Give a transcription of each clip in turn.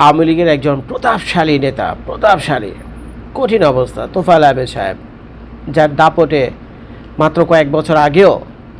আওয়ামী লীগের একজন প্রতাপশালী নেতা, প্রতাপশালী, কঠিন অবস্থা তোফাল আহমেদ সাহেব, যার দাপটে মাত্র কয়েক বছর আগেও,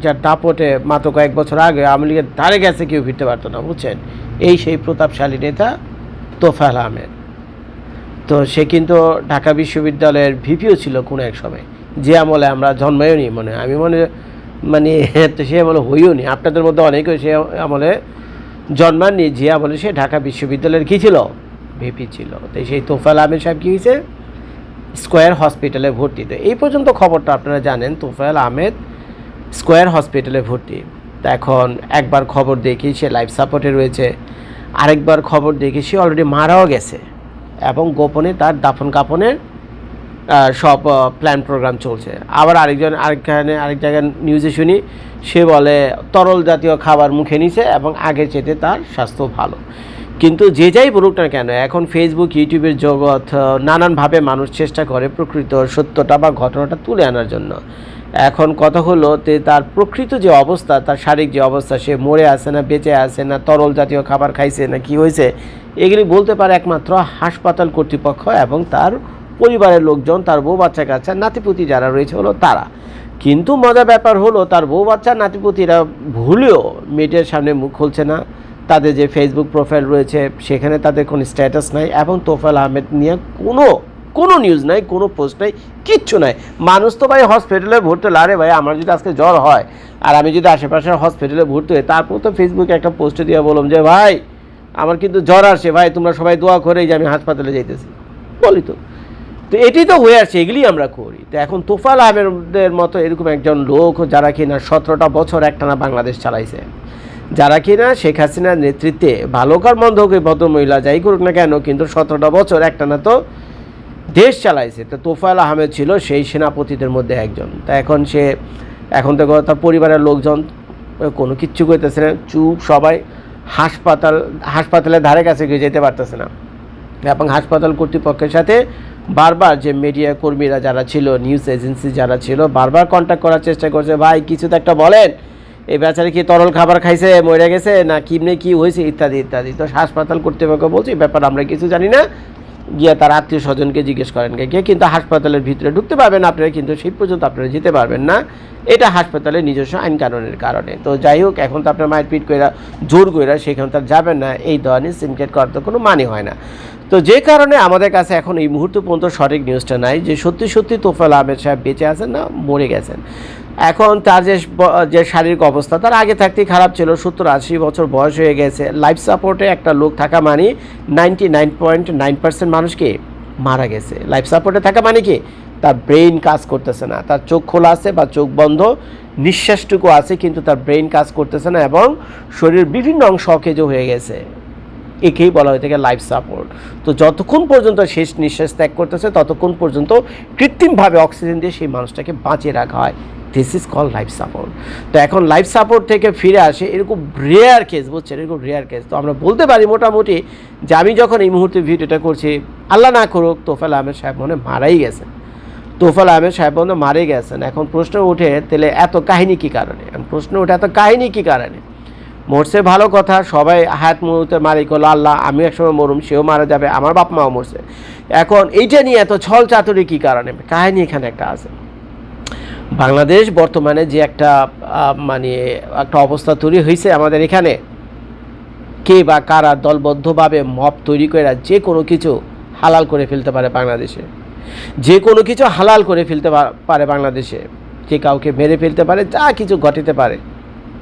যার দাপটে মাত্র কয়েক বছর আগে আওয়ামী লীগের ধারে গেছে কেউ ফিরতে পারতো না, বুঝছেন? এই সেই প্রতাপশালী নেতা তোফাল আহমেদ। তো সে কিন্তু ঢাকা বিশ্ববিদ্যালয়ের ভিপিও ছিল কোনো এক সময়। যে আমলে আমরা জন্মায়ও নি মনে। আমি মনে মানে সে আমলে হইও নি আপনাদের মধ্যে অনেকে সে আমলে জন্মাননি জিয়া বলে সে ঢাকা বিশ্ববিদ্যালয়ের কী ছিল? ভিপি ছিল। তো সেই তোফাল আহমেদ সাহেব কী হয়েছে? স্কোয়ার হসপিটালে ভর্তি। তো এই পর্যন্ত খবরটা আপনারা জানেন তোফায়েল আহমেদ স্কোয়ার হসপিটালে ভর্তি। তা এখন একবার খবর দেখি সে লাইফ সাপোর্টে রয়েছে। আরেকবার খবর দেখি সে অলরেডি মারাও গেছে এবং গোপনে তার দাফন কাফনের আহ, সব প্ল্যান প্রোগ্রাম চলছে। আবার আরেকজন, আরেকখানে আরেক জায়গায় নিউজে শুনি, সে বলে, তরল জাতীয় খাবার মুখে নিছে এবং আগের চেতে তার স্বাস্থ্য ভালো। কিন্তু যে যাই বলুক না কেন, এখন ফেসবুক ইউটিউবের জগৎ নানানভাবে মানুষ চেষ্টা করে প্রকৃত সত্যটা বা ঘটনাটা তুলে আনার জন্য। এখন কথা হলো যে তার প্রকৃত যে অবস্থা, তার শারীরিক যে অবস্থা, সে মরে আছে না, বেঁচে আছে না, তরল জাতীয় খাবার খাইছে না, কি হয়েছে, এগুলি বলতে পারে একমাত্র হাসপাতাল কর্তৃপক্ষ এবং তার পরিবারের লোকজন, তার বউ বাচ্চা কাচ্চা নাতিপুতি যারা রয়েছে হলো তারা। কিন্তু মজার ব্যাপার হলো, তার বউ বাচ্চা, নাতিপুতিরা ভুলেও মিডিয়ার সামনে মুখ খুলছে না। তাদের যে ফেসবুক প্রোফাইল রয়েছে, সেখানে তাদের কোনো স্ট্যাটাস নাই এবং তোফাল আহমেদ নিয়ে কোনো কোনো নিউজ নাই, কোনো পোস্ট নাই, কিচ্ছু নাই। মানুষ তো ভাই হসপিটালে ভর্তি হলে আরে ভাই, আমার যদি আজকে জ্বর হয়, আর আমি যদি আশেপাশের হসপিটালে ভর্তি হই, তারপর তো ফেসবুকে একটা পোস্টে দিয়ে বললাম যে, ভাই, আমার কিন্তু জ্বর আসে, ভাই, তোমরা সবাই দোয়া করে যে আমি হাসপাতালে যাইতেছি। বলি তো। তো এটাই তো হয়ে আসছে এগুলি আমরা করি। তো এখন তোফাল আহমেদের মতো এরকম একজন লোক যারা কিনা সতেরোটা বছর একটানা বাংলাদেশ চালাইছে, যারা কিনা শেখ হাসিনার নেতৃত্বে ভালো কার মন্দ হোক ভদ্রমহিলা যাই করুক না কেন, কিন্তু সতেরোটা বছর একটানা তো দেশ চালাইছে। তো তোফায়েল আহমেদ ছিল সেই সেনাপতিদের মধ্যে একজন। তা এখন সে, এখন তো তার পরিবারের লোকজন কোনো কিচ্ছু করতেছে না, চুপ সবাই হাসপাতাল, হাসপাতালের ধারে কাছে গিয়ে যেতে পারতেছে না। এবং হাসপাতাল কর্তৃপক্ষের সাথে বারবার যে মিডিয়া কর্মীরা যারা ছিল নিউজ এজেন্সি যারা ছিল, বারবার কন্ট্যাক্ট করার চেষ্টা করছে, ভাই, কিছু তো একটা বলেন। এই বেচারে কি তরল খাবার খাইছে, মরে গেছে, না কিমনে কি হয়েছে? ইত্যাদি ইত্যাদি। তো হাসপাতাল কর্তৃপক্ষ বলছে ব্যাপার আমরা কিছু জানি না। গিয়ে তার আত্মীয় স্বজনকে জিজ্ঞেস করেন গিয়ে কিন্তু হাসপাতালের ভিতরে ঢুকতে পারবেন আপনারা, কিন্তু সেই পর্যন্ত আপনারা যেতে পারবেন না। এটা হাসপাতালের নিজস্ব আইন কানুনের কারণে। তো যাই হোক, এখন তো আপনার মায়ের পিট করে জোর করে সেখানে তার যাবেন না, এই ধরনের সিনকেট করার তো কোনো মানে হয় না। তো যে কারণে আমাদের কাছে এখন এই মুহূর্ত পর্যন্ত সঠিক নিউজটা নাই, যে সত্যি সত্যি তোফাল আহমেদ সাহেব বেঁচে আছেন না, মরে গেছেন। এখন তার যে যে শারীরিক অবস্থা, তার আগে থাকতেই খারাপ ছিল, সত্তর আশি বছর বয়স হয়ে গেছে। লাইফ সাপোর্টে একটা লোক থাকা মানে ninety nine point nine percent মানুষকে মারা গেছে। লাইফ সাপোর্টে থাকা মানে কি? তার ব্রেইন কাজ করতেছে না। তার চোখ খোলা আছে বা চোখ বন্ধ, নিঃশ্বাসটুকু আছে, কিন্তু তার ব্রেইন কাজ করতেছে না এবং শরীরের বিভিন্ন অংশ অকেজ হয়ে গেছে। একেই বলা হয়ে থাকে লাইফ সাপোর্ট তো যতক্ষণ পর্যন্ত শেষ নিঃশ্বাস ত্যাগ করতেছে, ততক্ষণ পর্যন্ত কৃত্রিমভাবে অক্সিজেন দিয়ে সেই মানুষটাকে বাঁচিয়ে রাখা হয়। This is call life support তো এখন লাইফ সাপোর্ট থেকে ফিরে আসে, এরকম রেয়ার কেস বুঝছেন? এরকম রেয়ার কেস তো আমরা বলতে পারি মোটামুটি যে আমি যখন এই মুহূর্তে ভিডিওটা করছি, আল্লাহ না করুক তোফাল আহমেদ সাহেব মনে মারাই গেছেন। তোফাল আহমেদ সাহেব মনে মারে গেছেন। এখন প্রশ্ন উঠে তাহলে এত কাহিনী কী কারণে? প্রশ্ন উঠে এত কাহিনী কী কারণে? মরছে ভালো কথা, সবাই হায়াত মুহূর্তে মারি করল, আল্লাহ, আমি একসময় মরুম, সেও মারা যাবে, আমার বাপ মাও মরছে। এখন এইটা নিয়ে এত ছল চাতুরি কী কারণে? কাহিনী এখানে একটা আছে। বাংলাদেশ বর্তমানে যে একটা মানে একটা অবস্থা তৈরি হয়েছে আমাদের এখানে, কে বা কারা দলবদ্ধভাবে মপ তৈরি করে যে কোনো কিছু হালাল করে ফেলতে পারে বাংলাদেশে। যে কোনো কিছু হালাল করে ফেলতে পারে বাংলাদেশে। কে কাউকে মেরে ফেলতে পারে, যা কিছু ঘটিতে পারে,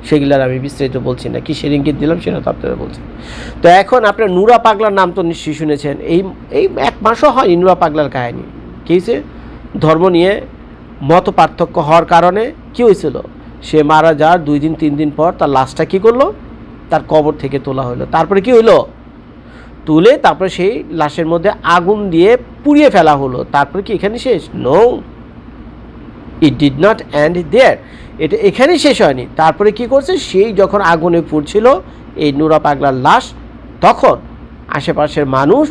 সেগুলোর আমি বিস্তারিত বলছি না। কিসের ইঙ্গিত দিলাম সেটা তো আপনারা বলছেন তো এখন আপনার নুরা পাগলার নাম তো নিশ্চয়ই শুনেছেন। এই এই এক মাসও হয় নুরা পাগলার কাহিনী। কী ধর্ম নিয়ে মত পার্থক্য হওয়ার কারণে কী হয়েছিল? সে মারা যাওয়ার দুই দিন, তিন দিন পর তার লাশটা কী করল? তার কবর থেকে তোলা হলো। তারপরে কি হইল? তুলে তারপরে সেই লাশের মধ্যে আগুন দিয়ে পুড়িয়ে ফেলা হলো। তারপরে কি এখানে শেষ? No it did not and there এটা এখানেই শেষ হয়নি। তারপরে কি করছে? সেই যখন আগুনে পুড়ছিল, এই নুরা পাগলার লাশ, তখন আশেপাশের মানুষ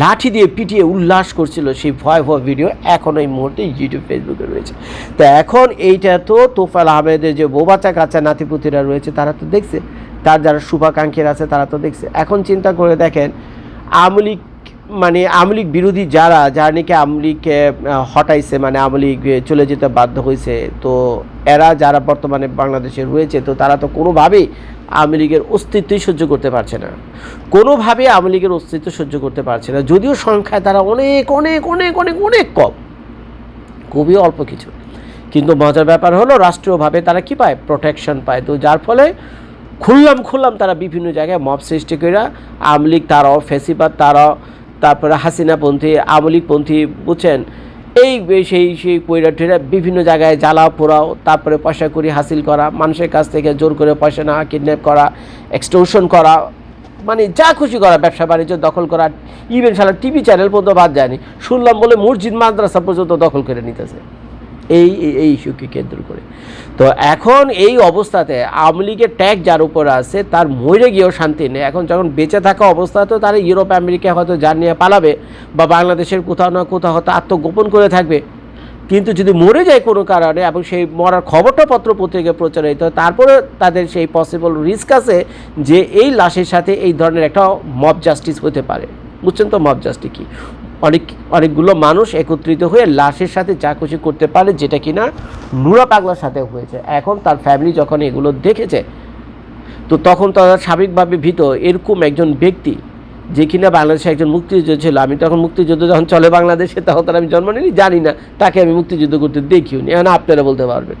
লাঠি দিয়ে পিটিয়ে উল্লাস করছিল সেই ভয়াবহ ভিডিও এখন এই মুহূর্তে ইউটিউব ফেসবুকে রয়েছে। তো এখন এইটা তো তোফাল আহমেদের যে বোবাচা কাচ্চা নাতিপুতিরা রয়েছে, তারা তো দেখছে। তার যারা শুভাকাঙ্ক্ষীরা আছে, তারা তো দেখছে। এখন চিন্তা করে দেখেন, আওয়ামী লীগ মানে আওয়ামী লীগ বিরোধী যারা যারা নাকি আওয়ামী লীগকে হটাইছে মানে আওয়ামী লীগ চলে যেতে বাধ্য হয়েছে তো এরা যারা বর্তমানে বাংলাদেশে রয়েছে, তো তারা তো কোনোভাবেই আওয়ামী লীগের অস্তিত্বই সহ্য করতে পারছে না। কোনোভাবেই আওয়ামী লীগের অস্তিত্ব সহ্য করতে পারছে না, যদিও সংখ্যায় তারা অনেক অনেক অনেক অনেক অনেক কম, খুবই অল্প কিছু। কিন্তু মজার ব্যাপার হলো, রাষ্ট্রীয়ভাবে তারা কি পায়? প্রোটেকশন পায়। তো যার ফলে খুললাম খুললাম তারা বিভিন্ন জায়গায় মব সৃষ্টি করে আওয়ামী লীগ তারাও ফেসিবাদ, তারাও তারপরে হাসিনাপন্থী আওয়ামী বুঝছেন? এই, সেই সেই পৈরাটিরা বিভিন্ন জায়গায় জ্বালা পোড়াও, তারপরে পয়সা করি হাসিল করা, মানুষের কাছ থেকে জোর করে পয়সা নেওয়া কিডন্যাপ করা এক্সটোশন করা মানে যা খুশি করা, ব্যবসা বাণিজ্য দখল করা ইভেন সারা টিভি চ্যানেল পর্যন্ত বাদ যায়নি। শুনলাম বলে মসজিদ, মাদ্রাসা পর্যন্ত দখল করে নিতেছে। এই এই- ইস্যুকে কেন্দ্র করে। তো এখন এই অবস্থাতে আওয়ামী লীগের ট্যাগ যার উপর আছে তার মরে গিয়েও শান্তি নেই। এখন যখন বেঁচে থাকা অবস্থাতেও তারা ইউরোপ আমেরিকা হয়তো যার নিয়ে পালাবে বা বাংলাদেশের কোথাও না কোথাও হয়তো আত্মগোপন করে থাকবে। কিন্তু যদি মরে যায় কোনো কারণে এবং সেই মরার খবরটা পত্র পত্রিকায় প্রচারিত হয়, তারপরে তাদের সেই পসিবল রিস্ক আছে যে এই লাশের সাথে এই ধরনের একটা মব জাস্টিস হতে পারে। বুঝছেন তো মব জাস্টিস কি? অনেক, অনেকগুলো মানুষ একত্রিত হয়ে লাশের সাথে খুশি করতে পারে যেটা কিনা নুরা পাগলার সাথে হয়েছে। এখন তার ফ্যামিলি যখন এগুলো দেখেছে, তো তখন তারা স্বাভাবিকভাবে ভীত। এরকম একজন ব্যক্তি যে কিনা বাংলাদেশে একজন মুক্তিযুদ্ধ ছিল। আমি তখন মুক্তিযুদ্ধ যখন চলে বাংলাদেশে, তখন তার আমি জন্ম নিই জানি না। তাকে আমি মুক্তিযুদ্ধ করতে দেখিও নি এখন আপনারা বলতে পারবেন।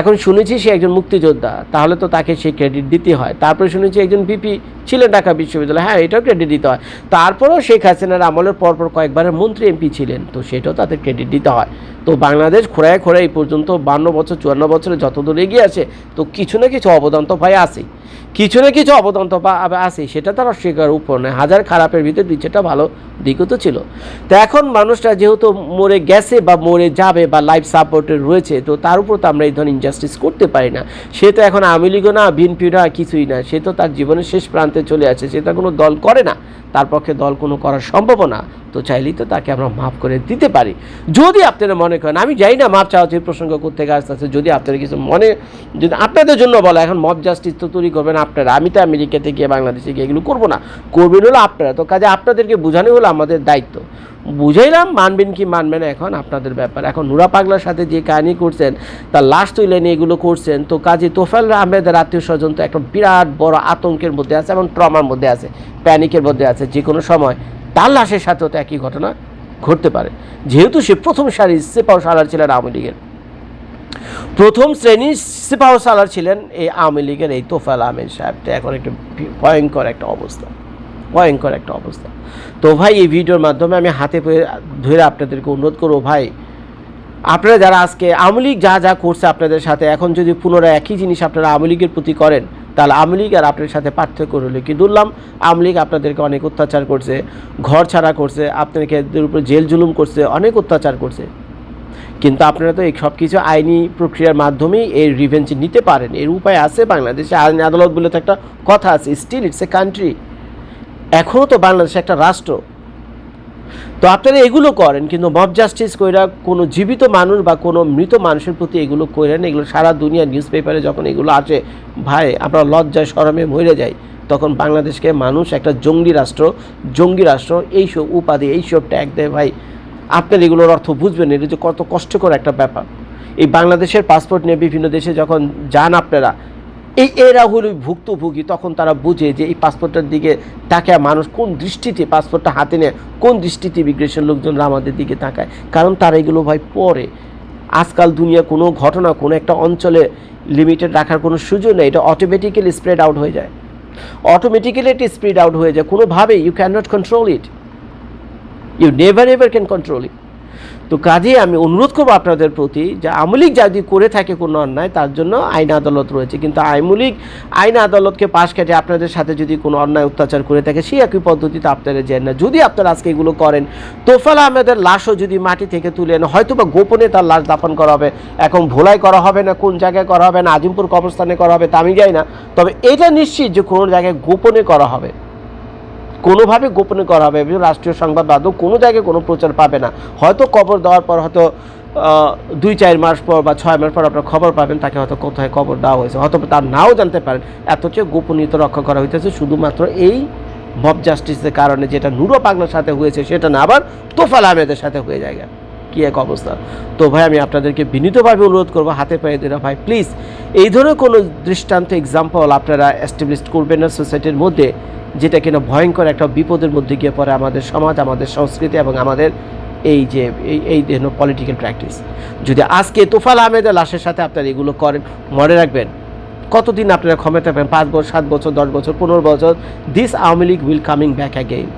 এখন শুনেছি সে একজন মুক্তিযোদ্ধা, তাহলে তো তাকে সেই ক্রেডিট দিতে হয়। তারপরে শুনেছি একজন বিপি ছিলেন ঢাকা বিশ্ববিদ্যালয় হ্যাঁ এটাও ক্রেডিট দিতে হয়। তারপরেও শেখ হাসিনার আমলের পরপর কয়েকবারের মন্ত্রী এমপি ছিলেন, তো সেটাও তাদের ক্রেডিট দিতে হয়। তো বাংলাদেশ খোঁড়ায় খোঁড়ায় এই পর্যন্ত বান্ন বছর, চুয়ান্ন বছরে যতদূর এগিয়ে আছে, তো কিছু না কিছু অবদান তো ভাই আছেই। কিছু না কিছু অবদান তো আছে সেটা তার অস্বীকার উপর নয়। হাজার খারাপের ভিতর দুই চারটা ভালো দিকও তো ছিল। তো এখন মানুষটা যেহেতু মরে গেছে বা মরে যাবে বা লাইফ সাপোর্টে রয়েছে, তো তার উপর তো আমরা এই ধরনের ইনজাস্টিস করতে পারি না। সে তো এখন আওয়ামী লীগও না বিএনপি না কিছুই না। সে তো তার জীবনের শেষ প্রান্তে চলে আছে সে তো কোনো দল করে না। তার পক্ষে দল কোনো করার সম্ভব না। তো চাইলেই তো তাকে আমরা মাফ করে দিতে পারি। যদি আপনারা মনে করেন, আমি যাই না মাপ চাওয়া যে প্রসঙ্গ করতে আসতে আসতে যদি আপনারা কিছু মনে, যদি আপনাদের জন্য বলা, এখন মব জাস্টিস তো তৈরি করবেন আপনারা, আমি তো আমেরিকাতে গিয়ে, বাংলাদেশে গিয়ে এগুলো করব না। করবেন হলো আপনারা, তো কাজে আপনাদেরকে বোঝানো হলো আমাদের দায়িত্ব। বুঝাইলাম, মানবেন কি মানবেন এখন আপনাদের ব্যাপার। এখন নুরা পাগলার সাথে যে কাহিনী করছেন, তার লাশ তুলে নিয়ে এগুলো করছেন, তো কাজে তোফাল আহমেদের আত্মীয় স্বজন তো একটা বিরাট বড় আতঙ্কের মধ্যে আছে এবং ট্রমার মধ্যে আছে প্যানিকের মধ্যে আছে যে কোনো সময়। তার লাশের সাথেও তো একই ঘটনা ঘটতে পারে। যেহেতু সে প্রথম সারি সেপাও সালার ছিলেন আওয়ামী লীগের। প্রথম শ্রেণির সিপাহ সালার ছিলেন এই আওয়ামী লীগের এই তোফাল আহমেদ সাহেবটা এখন একটা ভয়ঙ্কর একটা অবস্থা। ভয়ঙ্কর একটা অবস্থা। তো ভাই, এই ভিডিওর মাধ্যমে আমি হাতে ধরে আপনাদেরকে অনুরোধ করব ভাই, আপনারা যারা আজকে আওয়ামী লীগ যা যা করছে আপনাদের সাথে, এখন যদি পুনরায় একই জিনিস আপনারা আওয়ামী লীগের প্রতি করেন তাহলে আওয়ামী লীগ আর আপনার সাথে পার্থক্য রইল কি? দুর্লাম আওয়ামী লীগ আপনাদেরকে অনেক অত্যাচার করছে, ঘর ছাড়া করছে আপনাদেরকে এদের উপর জেল জুলুম করছে, অনেক অত্যাচার করছে। কিন্তু আপনারা তো এই সব কিছু আইনি প্রক্রিয়ার মাধ্যমেই এই রিভেঞ্জ নিতে পারেন। এর উপায় আছে বাংলাদেশে, আইন আদালত বলে তো একটা কথা আছে স্টিল ইটস এ কান্ট্রি এখনও তো বাংলাদেশ একটা রাষ্ট্র তো আপনারা এগুলো করেন, কিন্তু মব জাস্টিস কইরা কোনো জীবিত মানুষ বা কোনো মৃত মানুষের প্রতি এগুলো করেন এগুলো সারা দুনিয়া নিউজ পেপারে যখন এগুলো আসে, ভাই আমরা লজ্জায় শরমে মরে যাই তখন বাংলাদেশকে মানুষ একটা জঙ্গি রাষ্ট্র জঙ্গি রাষ্ট্র, এইসব উপাধি, এইসব ট্যাগ দেয়, ভাই। আপনার এগুলোর অর্থ বুঝবেন এটা যে কত কষ্টকর একটা ব্যাপার। এই বাংলাদেশের পাসপোর্ট নিয়ে বিভিন্ন দেশে যখন যান আপনারা এই এরা হলো ভুক্তভোগী, তখন তারা বুঝে যে এই পাসপোর্টটার দিকে তাকে মানুষ কোন দৃষ্টিতে পাসপোর্টটা হাতে নেয়, কোন দৃষ্টিতে ইমিগ্রেশন লোকজনরা আমাদের দিকে তাকায়। কারণ তারা এগুলো ভাই পরে। আজকাল দুনিয়া কোনো ঘটনা, কোনো একটা অঞ্চলে লিমিটেড রাখার কোনো সুযোগ নেই। এটা অটোমেটিক্যালি স্প্রেড আউট হয়ে যায়। অটোমেটিক্যালি এটি স্প্রেড আউট হয়ে যায়। কোনোভাবে you can not control it you never ever can control it তো কাজে আমি অনুরোধ করব আপনাদের প্রতি যে আমলিক যদি করে থাকে কোনো অন্যায়, তার জন্য আইন আদালত রয়েছে। কিন্তু আইমুলিক আইন আদালতকে পাশ কেটে আপনাদের সাথে যদি কোনো অন্যায় অত্যাচার করে থাকে, সেই একই পদ্ধতিতে আপনারা যেন না যদি আপনারা আজকে এগুলো করেন তোফাল আহমেদের লাশও যদি মাটি থেকে তুলে এনে হয়তো বা গোপনে তার লাশ দাফন করা হবে, এখন ভোলাই করা হবে না, কোন জায়গায় করা হবে না, আজিমপুর কবরস্থানে করা হবে তা আমি যাই না। তবে এটা নিশ্চিত যে কোনো জায়গায় গোপনে করা হবে। কোনোভাবে গোপনে করা হবে রাষ্ট্রীয় সংবাদ মাধ্যম কোনো জায়গায় কোনো প্রচার পাবে না। হয়তো কবর দেওয়ার পর হয়তো দুই, চার মাস পর বা ছয় মাস পর আপনার খবর পাবেন, তাকে হয়তো কোথায় কবর দেওয়া হয়েছে। হয়তো তার নাও জানতে পারেন। এত চেয়ে গোপনীয়তা রক্ষা করা হইতেছে, শুধুমাত্র এই মব জাস্টিসের কারণে যেটা নুরো পাগলার সাথে হয়েছে, সেটা না আবার তোফাল আহমেদের সাথে হয়ে যায়। কি এক অবস্থা? তো ভাই, আমি আপনাদেরকে বিনীতভাবে অনুরোধ করব, হাতে পায়ে দিলে ভাই প্লিজ এই ধরনের কোনো দৃষ্টান্ত এক্সাম্পল আপনারা এস্টাবলিশ করবেন না সোসাইটির মধ্যে, যেটা কিনা ভয়ঙ্কর একটা বিপদের মধ্যে গিয়ে পড়ে আমাদের সমাজ, আমাদের সংস্কৃতি এবং আমাদের এই যে, এই এই ধরনের পলিটিক্যাল প্র্যাকটিস যদি আজকে তোফাল আহমেদের লাশের সাথে আপনারা এগুলো করেন, মনে রাখবেন, কতদিন আপনারা ক্ষমতা পাবেন পাঁচ বছর, সাত বছর, দশ বছর, পনেরো বছর this Awami League will coming back again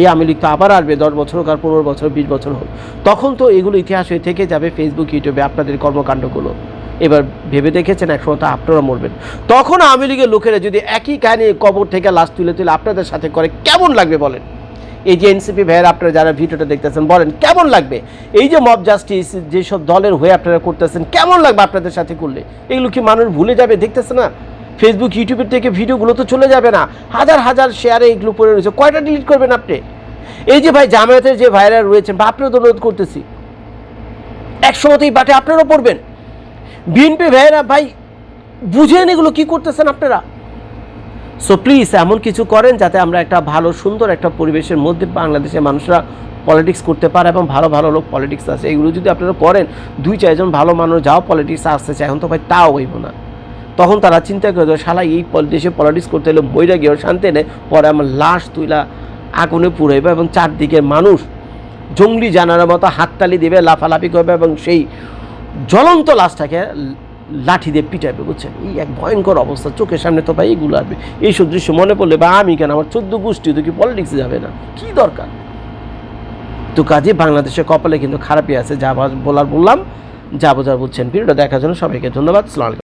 এই আওয়ামী লীগ তো আবার আসবে, দশ বছর হোক আর পনেরো বছর, বিশ বছর হোক। তখন তো এগুলো ইতিহাস হয়ে থেকে যাবে ফেসবুক ইউটিউবে আপনাদের কর্মকাণ্ডগুলো। এবার ভেবে দেখেছেন একসময় তো আপনারা মরবেন। তখন আওয়ামী লীগের লোকেরা যদি একই কাহিনী কবর থেকে লাশ তুলে তুলে আপনাদের সাথে করে, কেমন লাগবে বলেন? এই যে এনসিপি ভাইয়ের আপনারা যারা ভিডিওটা দেখতেছেন, বলেন কেমন লাগবে? এই যে মব জাস্টিস যেসব দলের হয়ে আপনারা করতেছেন, কেমন লাগবে আপনাদের সাথে করলে? এগুলো কি মানুষ ভুলে যাবে, দেখতেছে না? ফেসবুক ইউটিউবের থেকে ভিডিওগুলো তো চলে যাবে না। হাজার হাজার শেয়ারে এগুলো পড়ে রয়েছে। কয়টা ডিলিট করবেন আপনি? এই যে ভাই, জামায়াতের যে ভাইরা রয়েছেন, বা আপনারও তো অনুরোধ করতেছি। একসময়তেই বাটে আপনারাও পড়বেন। বিএনপি ভাইয়েরা, ভাই বুঝেন এগুলো কি করতেছেন আপনারা। সো প্লিজ এমন কিছু করেন যাতে আমরা একটা ভালো, সুন্দর একটা পরিবেশের মধ্যে বাংলাদেশের মানুষরা পলিটিক্স করতে পারে এবং ভালো ভালো লোক পলিটিক্স আছে। এগুলো যদি আপনারা করেন, দুই, চারজন ভালো মানুষ, যাও পলিটিক্স আসতে চায় এখন তো ভাই, তাও হইব না। তখন তারা চিন্তা করে, শালা, এই দেশে পলিটিক্স করতে হলে বইরা গিয়ে শান্তি নেই পরে আমার লাশ তুইলা আগুনে পুড়াইবে এবং চারদিকের মানুষ জঙ্গলি জানার মতো হাততালি দেবে, লাফালাফি করবে এবং সেই জ্বলন্ত লাশটাকে লাঠি দিয়ে পিটাবে বুঝছেন? এই এক ভয়ঙ্কর অবস্থা, চোখের সামনে তো ভাই এগুলো আসবে। এইসব দৃশ্য মনে পড়লে, বা আমি কেন? আমার চোদ্দ গোষ্ঠী, তো কি পলিটিক্সে যাবে না? কি দরকার? তো কাজে বাংলাদেশের কপালে কিন্তু খারাপই আছে, যা বলার বললাম, যা বোঝার বুঝছেন ভিডিওটা দেখার জন্য সবাইকে ধন্যবাদ, সালাম